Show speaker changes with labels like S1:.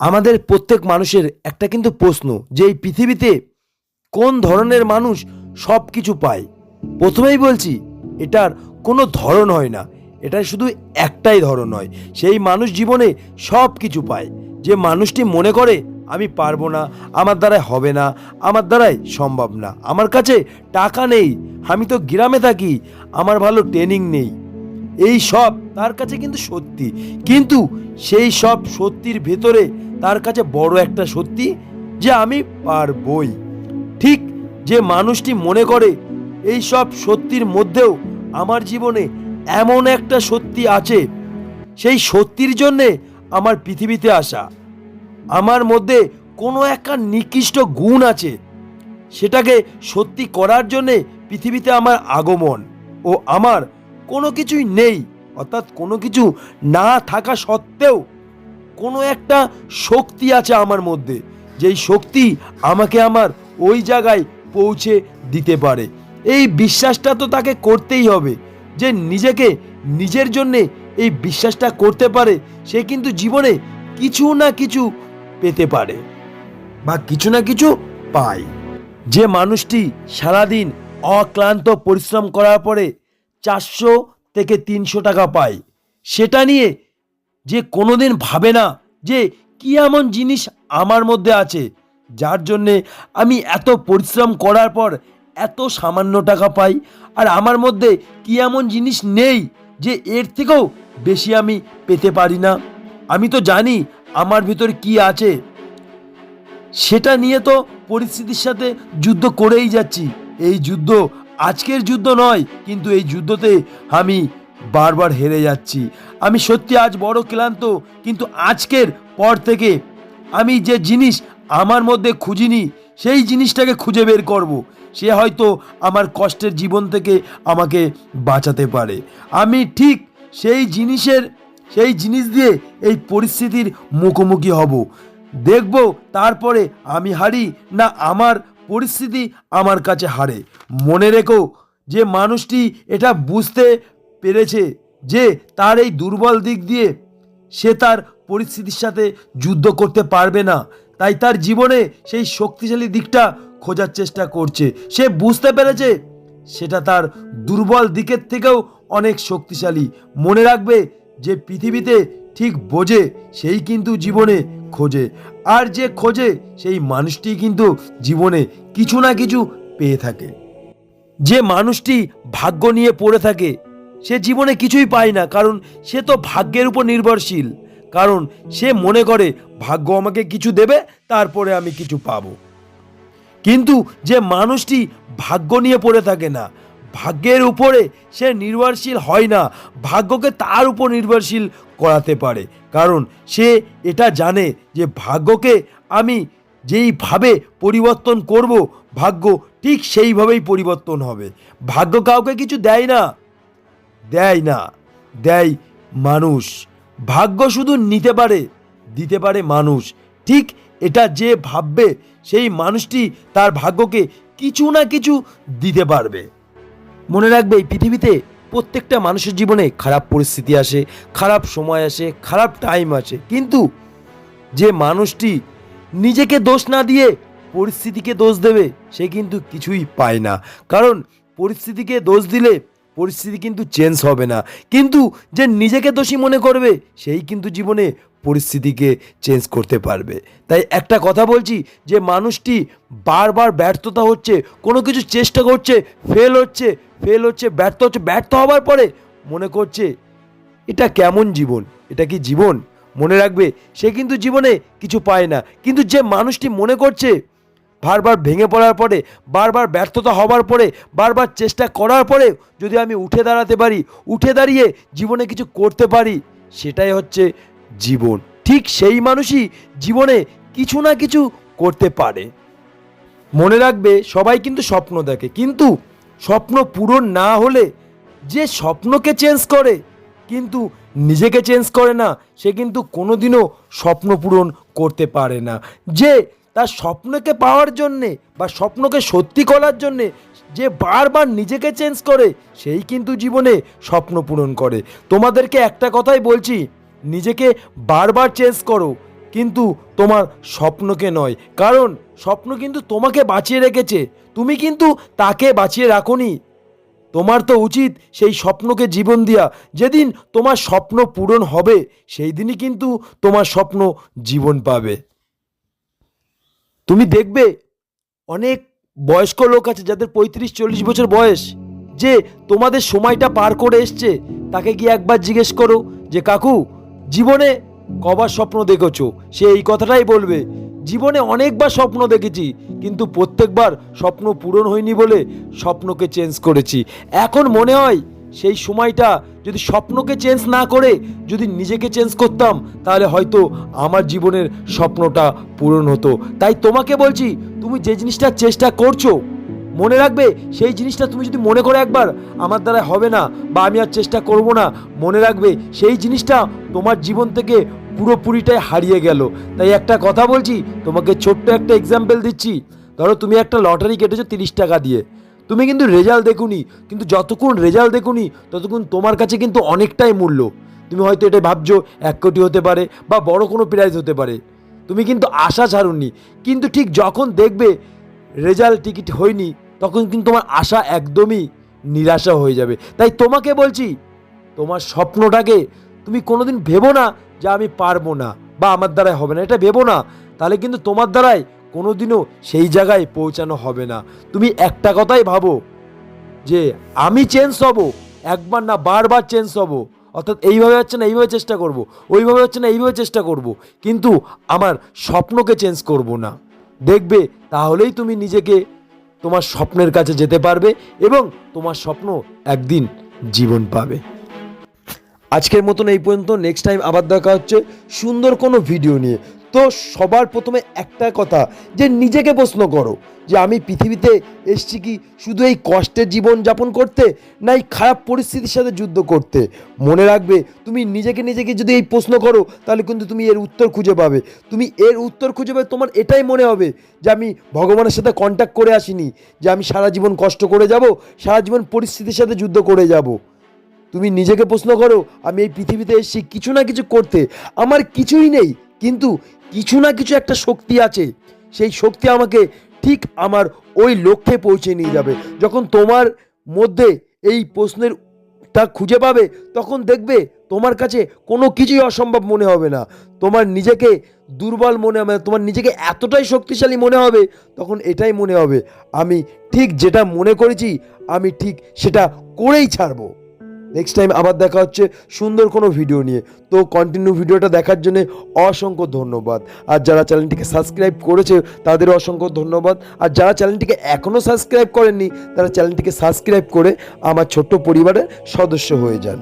S1: আমাদের প্রত্যেক মানুষের একটা কিন্তু প্রশ্ন যে এই পৃথিবীতে কোন ধরনের মানুষ সব কিছু পায়? প্রথমেই বলছি, এটার কোনো ধরন হয় না। এটা শুধু একটাই ধরন হয় সেই মানুষ জীবনে সব কিছু পায়। যে মানুষটি মনে করে, আমি পারব না, আমার দ্বারাই হবে না, আমার দ্বারাই সম্ভব না, আমার কাছে টাকা নেই, আমি তো গ্রামে থাকি, আমার ভালো ট্রেনিং নেই। এই সব তার কাছে কিন্তু সত্যি। কিন্তু সেই সব সত্যির ভেতরে তার কাছে বড় একটা সত্যি যে আমি পারবই। ঠিক যে মানুষটি মনে করে এই সব সত্যির মধ্যেও আমার জীবনে এমন একটা সত্যি আছে, সেই সত্যির জন্যে আমার পৃথিবীতে আসা। আমার মধ্যে কোনো একটা নিকৃষ্ট গুণ আছে, সেটাকে সত্যি করার জন্যে পৃথিবীতে আমার আগমন ও আমার কোনো কিছুই নেই, অর্থাৎ কোনো কিছু না থাকা সত্ত্বেও কোনো একটা শক্তি আছে আমার মধ্যে, যেই শক্তি আমাকে আমার ওই জায়গায় পৌঁছে দিতে পারে। এই বিশ্বাসটা তো তাকে করতেই হবে, যে নিজেকে নিজের জন্যে এই বিশ্বাসটা করতে পারে, সে কিন্তু জীবনে কিছু না কিছু পেতে পারে বা কিছু না কিছু পায়। যে মানুষটি সারাদিন অক্লান্ত পরিশ্রম করার পরে চারশো থেকে তিনশো টাকা পায়, সেটা নিয়ে যে কোনোদিন ভাবে না যে কি এমন জিনিস আমার মধ্যে আছে, যার জন্যে আমি এত পরিশ্রম করার পর এত সামান্য টাকা পাই আর আমার মধ্যে কি এমন জিনিস নেই যে এর থেকেও বেশি আমি পেতে পারি না। আমি তো জানি আমার ভিতর কি আছে। সেটা নিয়ে তো পরিস্থিতির সাথে যুদ্ধ করেই যাচ্ছি। এই যুদ্ধ আজকের যুদ্ধ নয়, কিন্তু এই যুদ্ধতে আমি বারবার হেরে যাচ্ছি। আমি সত্যি আজ বড় ক্লান্ত, কিন্তু আজকের পর থেকে আমি যে জিনিস আমার মধ্যে খুঁজিনি, সেই জিনিসটাকে খুঁজে বের করব। সে হয়তো আমার কষ্টের জীবন থেকে আমাকে বাঁচাতে পারে। আমি ঠিক সেই জিনিসের, সেই জিনিস দিয়ে এই পরিস্থিতির মুখোমুখি হব। দেখব তারপরে আমি হারি না আমার পরিস্থিতি আমার কাছে হারে। মনে রেখো যে মানুষটি এটা বুঝতে পেরেছে যে তার এই দুর্বল দিক দিয়ে সে তার পরিস্থিতির সাথে যুদ্ধ করতে পারবে না। তাই তার জীবনে সেই শক্তিশালী দিকটা খোঁজার চেষ্টা করছে। সে বুঝতে পেরেছে সেটা তার দুর্বল দিকের থেকেও অনেক শক্তিশালী। মনে রাখবে যে পৃথিবীতে ঠিক বোঝে, সেই কিন্তু জীবনে খোঁজে। আর যে খোঁজে, সেই মানুষটি কিন্তু জীবনে কিছু না কিছু পেয়ে থাকে। যে মানুষটি ভাগ্য নিয়ে পড়ে থাকে সে জীবনে কিছুই পায় না, কারণ সে তো ভাগ্যের উপর নির্ভরশীল। কারণ সে মনে করে, ভাগ্য আমাকে কিছু দেবে, তারপরে আমি কিছু পাব। কিন্তু যে মানুষটি ভাগ্য নিয়ে পড়ে থাকে না, ভাগ্যের উপরে সে নির্ভরশীল হয় না, ভাগ্যকে তার উপর নির্ভরশীল করাতে পারে। কারণ সে এটা জানে যে ভাগ্যকে আমি যেইভাবে পরিবর্তন করব, ভাগ্য ঠিক সেইভাবেই পরিবর্তন হবে। ভাগ্য কাউকে কিছু দেয় না। দেয় না, দেয় মানুষ। ভাগ্য শুধু নিতে পারে, দিতে পারে মানুষ। ঠিক এটা যে ভাববে, সেই মানুষটি তার ভাগ্যকে কিছু না কিছু দিতে পারবে। মনে রাখবে, এই পৃথিবীতে প্রত্যেকটা মানুষের জীবনে খারাপ পরিস্থিতি আসে, খারাপ সময় আসে, খারাপ টাইম আসে। কিন্তু যে মানুষটি নিজেকে দোষ না দিয়ে পরিস্থিতিকে দোষ দেবে, সে কিন্তু কিছুই পায় না। কারণ পরিস্থিতিকে দোষ দিলে পরিস্থিতি কিন্তু চেঞ্জ হবে না। কিন্তু যে নিজেকে দোষী মনে করবে, সেই কিন্তু জীবনে পরিস্থিতিকে চেঞ্জ করতে পারবে। তাই একটা কথা বলছি, যে মানুষটি বারবার ব্যর্থতা হচ্ছে, কোনো কিছু চেষ্টা করছে ফেল হচ্ছে ফেল হচ্ছে, ব্যর্থ হচ্ছে, ব্যর্থ হওয়ার পরে মনে করছে, এটা কেমন জীবন? এটা কি জীবন? মনে রাখবে, সে কিন্তু জীবনে কিছু পায় না। কিন্তু যে মানুষটি মনে করছে বারবার ভেঙে পড়ার পরে, বারবার ব্যর্থতা হওয়ার পরে, বারবার চেষ্টা করার পরে যদি আমি উঠে দাঁড়াতে পারি, উঠে দাঁড়িয়ে জীবনে কিছু করতে পারি, সেটাই হচ্ছে জীবন। ঠিক সেই মানুষই জীবনে কিছু না কিছু করতে পারে। মনে রাখবে, সবাই কিন্তু স্বপ্ন দেখে। কিন্তু স্বপ্ন পূরণ না হলে যে স্বপ্নকে চেঞ্জ করে, কিন্তু নিজেকে চেঞ্জ করে না, সে কিন্তু কোনোদিনও স্বপ্ন পূরণ করতে পারে না। যে তার স্বপ্নকে পাওয়ার জন্যে বা স্বপ্নকে সত্যি করার জন্যে যে বারবার নিজেকে চেঞ্জ করে, সেই কিন্তু জীবনে স্বপ্ন পূরণ করে। তোমাদেরকে একটা কথাই বলছি, নিজেকে বারবার চেঞ্জ করো, কিন্তু তোমার স্বপ্নকে নয়। কারণ স্বপ্ন কিন্তু তোমাকে বাঁচিয়ে রেখেছে, তুমি কিন্তু তাকে বাঁচিয়ে রাখোনি। তোমার তো উচিত সেই স্বপ্নকে জীবন দেওয়া যেদিন তোমার স্বপ্ন পূরণ হবে সেই দিনই কিন্তু তোমার স্বপ্ন জীবন পাবে। তুমি দেখবে অনেক বয়স্ক লোক আছে যাদের পঁয়ত্রিশ, চল্লিশ বছর বয়স। যে তোমাদের সময়টা পার করে এসছে, তাকে গিয়ে একবার জিজ্ঞেস করো যে, কাকু, জীবনে কবার স্বপ্ন দেখেছ? সে এই কথাটাই বলবে, জীবনে অনেকবার স্বপ্ন দেখেছি, কিন্তু প্রত্যেকবার স্বপ্ন পূরণ হয়নি বলে স্বপ্নকে চেঞ্জ করেছি। এখন মনে হয় সেই সময়টা যদি স্বপ্নকে চেঞ্জ না করে যদি নিজেকে চেঞ্জ করতাম, তাহলে হয়তো আমার জীবনের স্বপ্নটা পূরণ হতো। তাই তোমাকে বলছি, তুমি যে জিনিসটা চেষ্টা করছ, মনে রাখবে, সেই জিনিসটা তুমি যদি মনে করে একবার, আমার দ্বারা হবে না বা আমি আর চেষ্টা করব না, মনে রাখবে, সেই জিনিসটা তোমার জীবন থেকে পুরোপুরিটাই হারিয়ে গেল। তাই একটা কথা বলছি, তোমাকে ছোট্ট একটা এক্সাম্পল দিচ্ছি। ধরো তুমি একটা লটারি কেটেছো তিরিশ টাকা দিয়ে। তুমি কিন্তু রেজাল্ট দেখুনি, কিন্তু যতক্ষণ রেজাল্ট দেখুনি, ততক্ষণ তোমার কাছে কিন্তু অনেকটাই মূল্য। তুমি হয়তো এটা ভাবছ, এক কোটি হতে পারে বা বড় কোনো প্রাইজ হতে পারে। তুমি কিন্তু আশা ছাড়ুননি কিন্তু ঠিক যখন দেখবে রেজাল্ট টিকিট হয়নি, তখন কিন্তু তোমার আশা একদমই নিরাশা হয়ে যাবে। তাই তোমাকে বলছি, তোমার স্বপ্নটাকে তুমি কোনোদিন ভেবো না যে আমি পারব না বা আমার দ্বারাই হবে না। এটা ভেবো না, তাহলে কিন্তু তোমার দ্বারাই কোনোদিনও সেই জায়গায় পৌঁছানো হবে না। তুমি একটা কথাই ভাবো যে, আমি চেঞ্জ হব, একবার না বারবার চেঞ্জ হব। অর্থাৎ এইভাবে হচ্ছে না, এইভাবে চেষ্টা করব, ওইভাবে হচ্ছে না, এইভাবে চেষ্টা করব। কিন্তু আমার স্বপ্নকে চেঞ্জ করব না। দেখবে, তাহলেই তুমি নিজেকে তোমার স্বপ্নের কাছে যেতে পারবে এবং তোমার স্বপ্ন একদিন জীবন পাবে। আজকের মতন এই পর্যন্ত। নেক্সট টাইম আবার দেখা হচ্ছে সুন্দর কোনো ভিডিও নিয়ে। তো সবার প্রথমে একটা কথা, যে নিজেকে প্রশ্ন করো, যে আমি পৃথিবীতে এসছি কি শুধু এই কষ্টের জীবন যাপন করতে, না এই খারাপ পরিস্থিতির সাথে যুদ্ধ করতে? মনে রাখবে, তুমি নিজেকে নিজেকে যদি এই প্রশ্ন করো, তাহলে কিন্তু তুমি এর উত্তর খুঁজে পাবে। তুমি এর উত্তর খুঁজে পাবে, তোমার এটাই মনে হবে যে আমি ভগবানের সাথে কন্ট্যাক্ট করে আসিনি, যে আমি সারা জীবন কষ্ট করে যাব, সারা জীবন পরিস্থিতির সাথে যুদ্ধ করে যাব। তুমি নিজেকে প্রশ্ন করো, আমি এই পৃথিবীতে এসেছি কিছু না কিছু করতে, আমার কিছুই নেই। কিন্তু কিছু না কিছু একটা শক্তি আছে। সেই শক্তি আমাকে ঠিক আমার ওই লক্ষ্যে পৌঁছে নিয়ে যাবে। যখন তোমার মধ্যে এই প্রশ্নের তা খুঁজে পাবে, তখন দেখবে তোমার কাছে কোনো কিছুই অসম্ভব মনে হবে না। তোমার নিজেকে দুর্বল মনে হবে, তোমার নিজেকে এতটাই শক্তিশালী মনে হবে, তখন এটাই মনে হবে, আমি ঠিক যেটা মনে করেছি, আমি ঠিক সেটা করেই ছাড়বো। নেক্সট টাইম আবার দেখা হচ্ছে সুন্দর কোনো ভিডিও নিয়ে। তো কন্টিনিউ ভিডিওটা দেখার জন্য অসংখ্য ধন্যবাদ। আর যারা চ্যানেলটিকে সাবস্ক্রাইব করেছে তাদেরও অসংখ্য ধন্যবাদ। আর যারা চ্যানেলটিকে এখনও সাবস্ক্রাইব করেননি, তারা চ্যানেলটিকে সাবস্ক্রাইব করে আমার ছোট্ট পরিবারের সদস্য হয়ে যান।